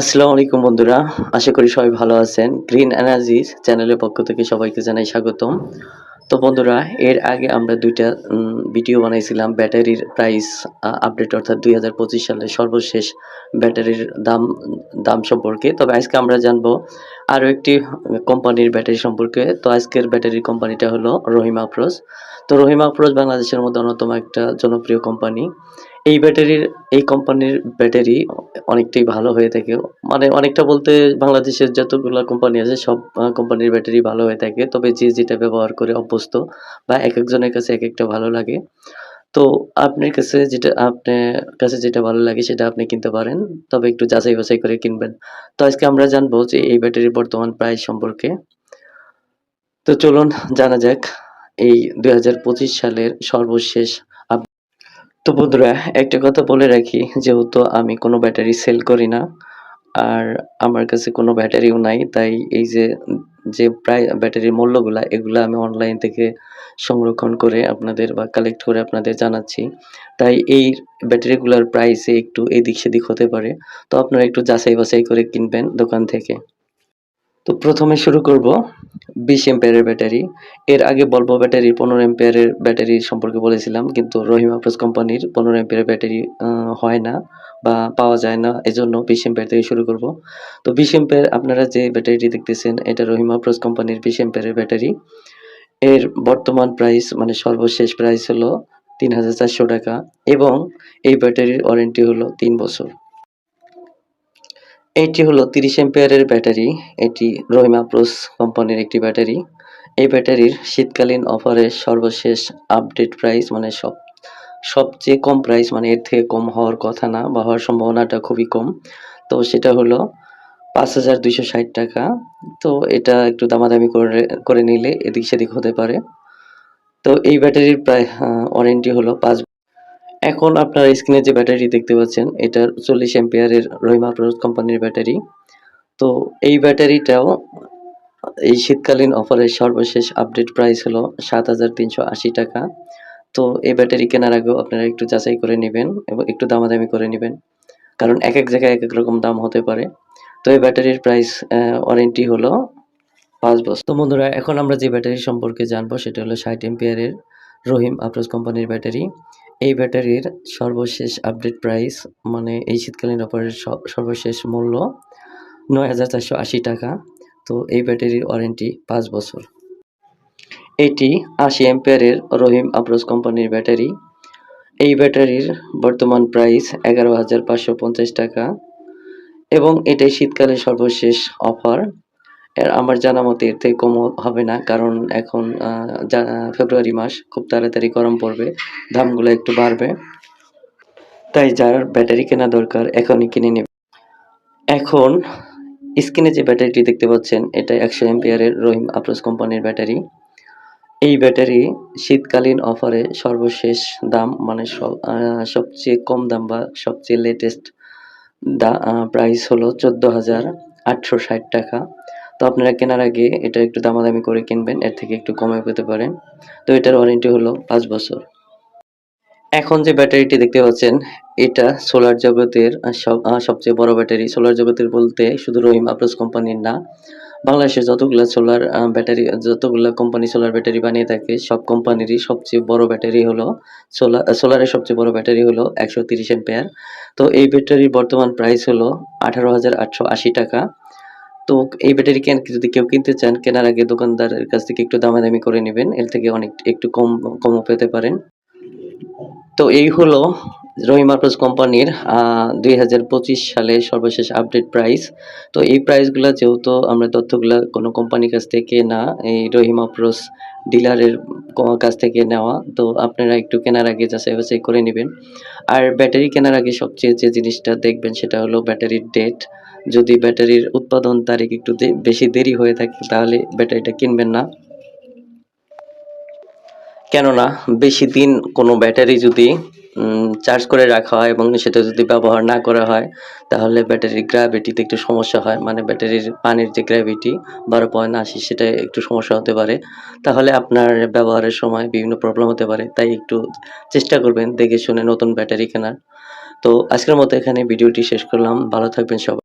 আসসালামু আলাইকুম বন্ধুরা, আশা করি সবাই ভালো আছেন। গ্রিন এনার্জি চ্যানেলের পক্ষ থেকে সবাইকে জানাই স্বাগতম। তো বন্ধুরা, এর আগে আমরা দুইটা ভিডিও বানাইছিলাম। ব্যাটারির প্রাইস আপডেট অর্থাৎ দুই সালের সর্বশেষ ব্যাটারির দাম দাম সম্পর্কে। তবে আজকে আমরা জানব আরও একটি কোম্পানির ব্যাটারি সম্পর্কে। তো আজকের ব্যাটারির কোম্পানিটা হলো রহিমা আফরোজ। তো রহিমা আফরোজ বাংলাদেশের মধ্যে অন্যতম একটা জনপ্রিয় কোম্পানি এই ব্যাটারির, এই কোম্পানির ব্যাটারি অনেকটাই ভালো হয়ে থাকে। মানে অনেকটা বলতে বাংলাদেশের যতগুলো কোম্পানি আছে, সব কোম্পানির ব্যাটারি ভালো হয়ে থাকে। তবে যে যেটা ব্যবহার করে অভ্যস্ত বা এক একজনের কাছে এক একটা ভালো লাগে। তো আপনার কাছে যেটা, আপনার কাছে যেটা ভালো লাগে সেটা আপনি কিনতে পারেন। তবে একটু যাচাই বাছাই করে কিনবেন। তো আজকে আমরা জানব যে এই ব্যাটারির বর্তমান প্রাইস সম্পর্কে। তো চলুন জানা যাক, এই দু হাজার পঁচিশ সালের সর্বশেষ তো বন্ধুরা, একটা কথা বলে রাখি, যেহেতু আমি কোনো ব্যাটারি সেল করি না, আর আমার কাছে কোনো ব্যাটারিও নাই, তাই এই যে যে প্রায় ব্যাটারির মূল্যগুলা, এগুলো আমি অনলাইন থেকে সংরক্ষণ করে আপনাদের বা কালেক্ট করে আপনাদের জানাচ্ছি। তাই এই ব্যাটারিগুলোর প্রাইসে একটু এদিক সেদিক হতে পারে। তো আপনারা একটু যাচাই বাছাই করে কিনবেন দোকান থেকে। তো প্রথমে শুরু করব বিশ এম্পিয়ারের ব্যাটারি। এর আগে বলব ব্যাটারি পনেরো এম্পিয়ারের ব্যাটারি সম্পর্কে বলেছিলাম, কিন্তু রহিম আফরোজ কোম্পানির পনেরো এম্পিয়ারের ব্যাটারি হয় না বা পাওয়া যায় না, এজন্য বিশ এম্পিয়ার থেকে শুরু করব। তো বিশ এম্পিয়ার আপনারা যে ব্যাটারিটি দেখতেছেন, এটা রহিম আফরোজ কোম্পানির বিশ এম্পিয়ারের ব্যাটারি। এর বর্তমান প্রাইস মানে সর্বশেষ প্রাইস হলো তিন হাজার চারশো টাকা এবং এই ব্যাটারির ওয়ারেন্টি হলো তিন বছর। এটি হলো তিরিশ এম্পিয়ারের ব্যাটারি। এটি রহিমা প্রোস কোম্পানির একটি ব্যাটারি। এই ব্যাটারির শীতকালীন অফারের সর্বশেষ আপডেট প্রাইস মানে সব, সবচেয়ে কম প্রাইস মানে এর থেকে কম হওয়ার কথা না, বা হওয়ার সম্ভাবনাটা খুবই কম। তো সেটা হলো পাঁচ হাজার দুইশো ষাট টাকা। তো এটা একটু দামাদামি করে করে নিলে এদিক সেদিক হতে পারে। তো এই ব্যাটারির প্রায় ওয়ারেন্টি হলো পাঁচ এখন আপনার স্ক্রিনে যে ব্যাটারি দেখতে পাচ্ছেন এটা চল্লিশ এম্পিয়ারের রহিমা প্রোস কোম্পানির ব্যাটারি। তো এই ব্যাটারিটাও এই শীতকালীন অফারের সর্বশেষ আপডেট প্রাইস হলো সাত হাজার তিনশো আশি টাকা। তো এই ব্যাটারি কেনার আগেও আপনারা একটু যাচাই করে নেবেন এবং একটু দামাদামি করে নেবেন। কারণ এক এক জায়গায় এক এক রকম দাম হতে পারে। তো এই ব্যাটারির প্রাইস ওয়ারেন্টি হলো পাঁচ বছর। তো বন্ধুরা, এখন আমরা যে ব্যাটারি সম্পর্কে জানব, সেটা হলো ষাট এম্পিয়ারের রহিম আফরোজ কোম্পানির ব্যাটারি। এই ব্যাটারির সর্বশেষ আপডেট প্রাইস মানে এই শীতকালীন অফারের সর্বশেষ মূল্য নয় হাজার চারশো আশি টাকা। তো এই ব্যাটারির ওয়ারেন্টি পাঁচ বছর। এটি আশি অ্যাম্পিয়ারের রহিম আফরোজ কোম্পানির ব্যাটারি। এই ব্যাটারির বর্তমান প্রাইস এগারো হাজার পাঁচশো পঞ্চাশ টাকা এবং এটাই শীতকালের সর্বশেষ অফার। আমার জানা মতে এর থেকে কম হবে না, কারণ এখন ফেব্রুয়ারি মাস, খুব তাড়াতাড়ি গরম পড়বে, দামগুলো একটু বাড়বে। তাই যার ব্যাটারি কেনা দরকার, এখনই কিনে নেবে। এখন, স্ক্রিনে যে ব্যাটারিটি দেখতে পাচ্ছেন, এটা একশো এম্পিয়ারের রহিম আফরোজ কোম্পানির ব্যাটারি। এই ব্যাটারি শীতকালীন অফারে সর্বশেষ দাম মানে সবচেয়ে কম দাম বা সবচেয়ে লেটেস্ট দা প্রাইস হলো চোদ্দ হাজার আটশো ষাট টাকা। তো আপনারা কেনার আগে এটা একটু দামাদামি করে কিনবেন, এর থেকে একটু কমে পেতে পারেন। তো এটার ওয়ারেন্টি হলো পাঁচ বছর। এখন যে ব্যাটারিটি দেখতে পাচ্ছেন, এটা সোলার জগতের সবচেয়ে বড় ব্যাটারি। সোলার জগতের বলতে শুধু রহিম আফরোজ কোম্পানির না বাংলাদেশে যতগুলো সোলার ব্যাটারি, যতগুলো কোম্পানি সোলার ব্যাটারি বানিয়ে থাকে, সব কোম্পানিরই সবচেয়ে বড় ব্যাটারি হলো সোলার সোলারের সবচেয়ে বড় ব্যাটারি হলো একশো তিরিশ এম্পিয়ার তো এই ব্যাটারির বর্তমান প্রাইস হলো আঠারো হাজার আটশো আশি টাকা। তো এই ব্যাটারি কেন যদি কেউ কিনতে চান, কেনার আগে দোকানদারের কাছ থেকে একটু দামাদামি করে নেবেন। এর থেকে অনেক একটু কম কমও পেতে পারেন। তো এই হলো রহিম আফরোজ কোম্পানির দুই সালের সর্বশেষ আপডেট প্রাইস। তো এই প্রাইসগুলো যেহেতু আমরা তথ্যগুলো কোনো কোম্পানির কাছ থেকে না, এই রহিম আফরোজ ডিলারের কাছ থেকে নেওয়া। তো আপনারা একটু কেনার আগে যাচাই বাছাই করে নেবেন। আর ব্যাটারি কেনার আগে সবচেয়ে যে জিনিসটা দেখবেন সেটা হলো ব্যাটারির ডেট যদি ব্যাটারির উৎপাদন তারিখ একটু বেশি দেরি হয়ে থাকে, তাহলে ব্যাটারিটা কিনবেন না। কেননা, বেশি দিন কোনো ব্যাটারি যদি চার্জ করে রাখা হয় এবং সেটা যদি ব্যবহার না করা হয়, তাহলে ব্যাটারির গ্র্যাভিটিতে একটু সমস্যা হয়। মানে ব্যাটারির পানির যে গ্র্যাভিটি বারো পয়েন্ট আশি, সেটা একটু সমস্যা হতে পারে। তাহলে আপনার ব্যবহারের সময় বিভিন্ন প্রবলেম হতে পারে। তাই একটু চেষ্টা করবেন, দেখে শুনে নতুন ব্যাটারি কেনার। তো আজকের মতো এখানে ভিডিওটি শেষ করলাম। ভালো থাকবেন সবাই।